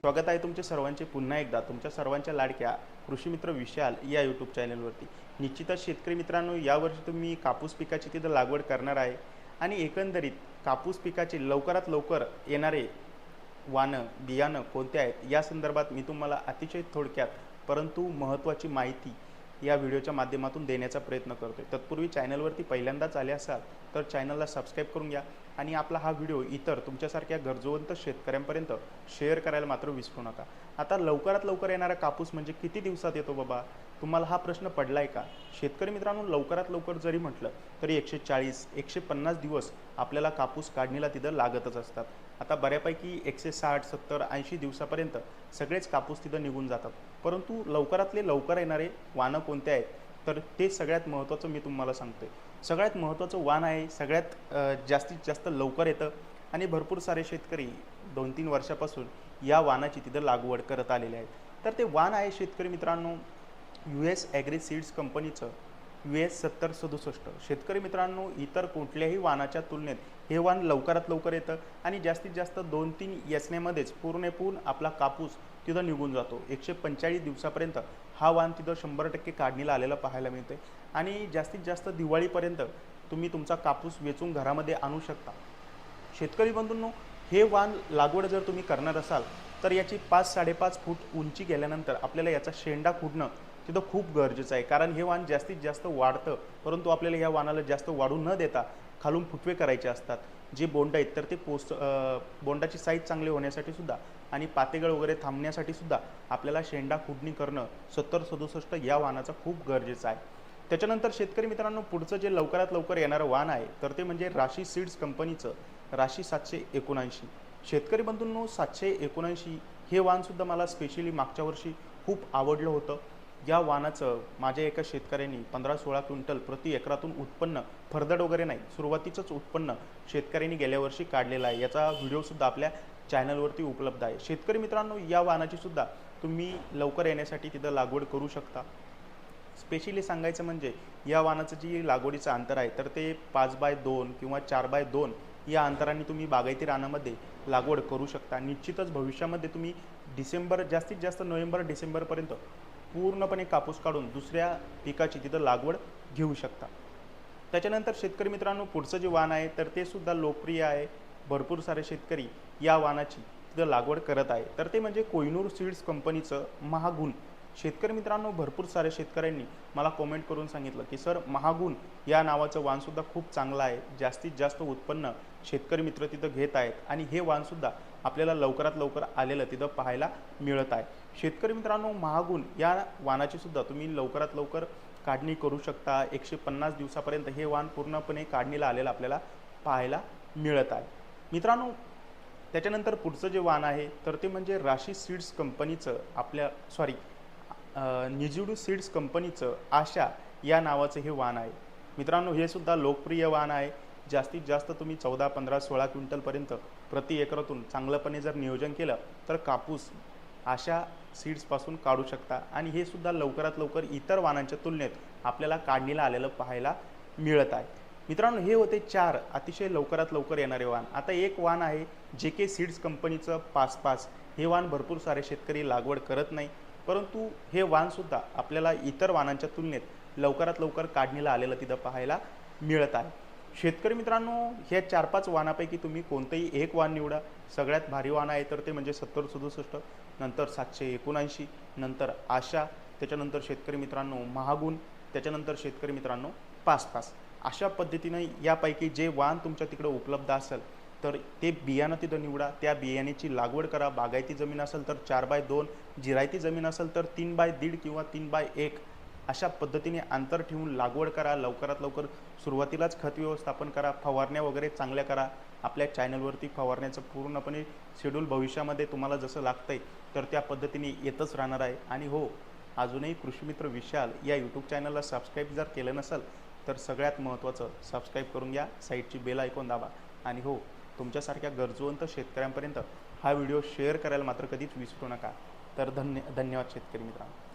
स्वागत आहे तुमचे सर्वांचे. पुन्हा एकदा तुमच्या सर्वांच्या लाडक्या कृषीमित्र विशाल या यूट्यूब चॅनलवरती निश्चितच शेतकरी मित्रांनो यावर्षी तुम्ही कापूस पिकाची तिथं लागवड करणार आहे. आणि एकंदरीत कापूस पिकाचे लवकरात लवकर येणारे वानं बियाणं कोणते आहेत? या संदर्भात मी तुम्हाला अतिशय थोडक्यात परंतु महत्त्वाची माहिती या व्हिडिओच्या माध्यमातून देण्याचा प्रयत्न करतोय. तत्पूर्वी चॅनलवरती पहिल्यांदाच आले असाल तर चॅनलला सबस्क्राईब करून घ्या आणि आपला हा व्हिडिओ इतर तुमच्यासारख्या गरजवंत शेतकऱ्यांपर्यंत शेअर करायला मात्र विसरू नका. आता लवकरात लवकर येणारा कापूस म्हणजे किती दिवसात येतो बाबा? तुम्हाला हा प्रश्न पडला आहे का? शेतकरी मित्रांनो लवकरात लवकर जरी म्हटलं तरी एकशे चाळीस एकशे पन्नास दिवस आपल्याला कापूस काढणीला तिथं लागतच असतात. आता बऱ्यापैकी एकशे साठ सत्तर ऐंशी दिवसापर्यंत सगळेच कापूस तिथं निघून जातात. परंतु लवकरातले लवकर येणारे वानं कोणते आहेत? तर ते सगळ्यात महत्त्वाचं मी तुम्हाला सांगतोय. सगळ्यात महत्त्वाचं वाण आहे सगळ्यात जास्तीत जास्त लवकर येतं आणि भरपूर सारे शेतकरी दोन तीन वर्षापासून या वानाची तिथं लागवड करत आलेले आहेत. तर ते वाण आहे शेतकरी मित्रांनो यू एस ॲग्री सीड्स कंपनीचं यू एस सत्तर सदुसष्ट. शेतकरी मित्रांनो इतर कुठल्याही वानाच्या तुलनेत हे वाण लवकरात लवकर येतं आणि जास्तीत जास्त दोन तीन यसनेमध्येच पूर्णपूर्ण आपला कापूस तिथं निघून जातो. एकशे पंचेचाळीस दिवसापर्यंत हा वाण तिथं शंभर टक्के काढणीला आलेला पाहायला मिळते आणि जास्तीत जास्त दिवाळीपर्यंत तुम्ही तुमचा कापूस वेचून घरामध्ये आणू शकता. शेतकरी बंधूंनो हे वाण लागवड जर तुम्ही करणार असाल तर याची पाच साडेपाच फूट उंची गेल्यानंतर आपल्याला याचा शेंडा खुडणं तिथं खूप गरजेचं आहे. कारण हे वाण जास्तीत जास्त वाढतं परंतु आपल्याला या वाणाला जास्त वाढू न देता खालून फुटवे करायचे असतात. जे बोंड आहेत तर ते पोस्ट बोंडाची साईज चांगली होण्यासाठी सुद्धा आणि पातेगळ वगैरे थांबण्यासाठी सुद्धा आपल्याला शेंडा खुडणी करणं सत्तर सदुसष्ट या वाहनाचं खूप गरजेचं आहे. त्याच्यानंतर शेतकरी मित्रांनो पुढचं जे लवकरात लवकर येणारं वाहन आहे तर ते म्हणजे राशी सीड्स कंपनीचं. राशी सातशे एकोणऐंशी. शेतकरी बंधूंनो सातशे एकोणऐंशी हे वाणसुद्धा मला स्पेशली मागच्या वर्षी खूप आवडलं होतं. या वाणाचं माझ्या एका शेतकऱ्यांनी पंधरा सोळा क्विंटल प्रति एकरातून उत्पन्न फरदड वगैरे नाही सुरुवातीचंच उत्पन्न शेतकऱ्यांनी गेल्या वर्षी काढलेलं आहे. याचा व्हिडिओसुद्धा आपल्या चॅनलवरती उपलब्ध आहे. शेतकरी मित्रांनो या वाणाची सुद्धा तुम्ही लवकर येण्यासाठी तिथं लागवड करू शकता. स्पेशली सांगायचं म्हणजे या वाहनाचं जी लागवडीचं अंतर आहे तर ते पाच बाय दोन किंवा चार बाय दोन या अंतराने तुम्ही बागायती रानामध्ये लागवड करू शकता. निश्चितच भविष्यामध्ये तुम्ही डिसेंबर जास्तीत जास्त नोव्हेंबर डिसेंबरपर्यंत पूर्णपणे कापूस काढून दुसऱ्या पिकाची तिथं लागवड घेऊ शकता. त्याच्यानंतर शेतकरी मित्रांनो पुढचं जे वाण आहे तर ते सुद्धा लोकप्रिय आहे. भरपूर सारे शेतकरी या वाणाची तिथं लागवड करत आहे. तर ते म्हणजे कोयनूर सीड्स कंपनीचं महागुण शेतकरी मित्रांनो भरपूर सारे शेतकऱ्यांनी मला कॉमेंट करून सांगितलं की सर महागुण या नावाचं वाणसुद्धा खूप चांगलं आहे. जास्तीत जास्त उत्पन्न शेतकरी मित्र तिथं घेत आहेत आणि हे वाणसुद्धा आपल्याला लवकरात लवकर आलेलं तिथं पाहायला मिळत आहे. शेतकरी मित्रांनो महागुण या वाणाची सुद्धा तुम्ही लवकरात लवकर काढणी करू शकता. एकशे पन्नास दिवसापर्यंत हे वाण पूर्णपणे काढणीला आलेलं आपल्याला पाहायला मिळत आहे. मित्रांनो त्याच्यानंतर पुढचं जे वाण आहे तर ते म्हणजे राशी सीड्स कंपनीचं आपल्या सॉरी निजुडू सीड्स कंपनीचं आशा या नावाचं हे वाण आहे. मित्रांनो हे सुद्धा लोकप्रिय वाण आहे. जास्तीत जास्त तुम्ही चौदा पंधरा सोळा क्विंटलपर्यंत प्रति एकरातून चांगलंपणे जर नियोजन केलं तर कापूस अशा सीड्सपासून काढू शकता. आणि हे सुद्धा लवकरात लवकर इतर वाणांच्या तुलनेत आपल्याला काढणीला आलेलं पाहायला मिळत आहे. मित्रांनो हे होते चार अतिशय लवकरात लवकर येणारे वाण आता एक वाण आहे जे के सीड्स कंपनीचं पाच पाच हे वाण भरपूर सारे शेतकरी लागवड करत नाही. परंतु हे वाणसुद्धा आपल्याला इतर वाणांच्या तुलनेत लवकरात लवकर काढणीला आलेलं तिथं पाहायला मिळत आहे. शेतकरी मित्रांनो ह्या चार पाच वाणापैकी तुम्ही कोणतंही एक वाण निवडा. सगळ्यात भारी वाण आहे तर ते म्हणजे सत्तर सदुसष्ट नंतर सातशे एकोणऐंशी नंतर आशा त्याच्यानंतर शेतकरी मित्रांनो महागुण त्याच्यानंतर शेतकरी मित्रांनो पाच तास अशा पद्धतीनं यापैकी जे वाण तुमच्या तिकडं उपलब्ध असेल तर ते बियाणं तिथं निवडा त्या बियाण्याची लागवड करा. बागायती जमीन असेल तर चार बाय दोन जिरायती जमीन असेल तर तीन बाय दीड किंवा तीन बाय एक. अशा पद्धतीने अंतर ठेवून लागवड करा. लवकरात लवकर सुरुवातीलाच खत व्यवस्थापन करा. फवारण्या वगैरे चांगल्या करा. आपल्या चॅनलवरती फवारण्याचं पूर्णपणे शेड्यूल भविष्यामध्ये तुम्हाला जसं लागतं आहे तर त्या पद्धतीने येतच राहणार आहे. आणि हो अजूनही कृषीमित्र विशाल या यूट्यूब चॅनलला सबस्क्राईब जर केलं नसेल तर सगळ्यात महत्त्वाचं सबस्क्राईब करून घ्या. साईडची बेल ऐकून दाबा. आणि हो तुमच्यासारख्या गरजवंत शेतकऱ्यांपर्यंत हा व्हिडिओ शेअर करायला मात्र कधीच विसरू नका. तर धन्य धन्यवाद शेतकरी मित्रांनो.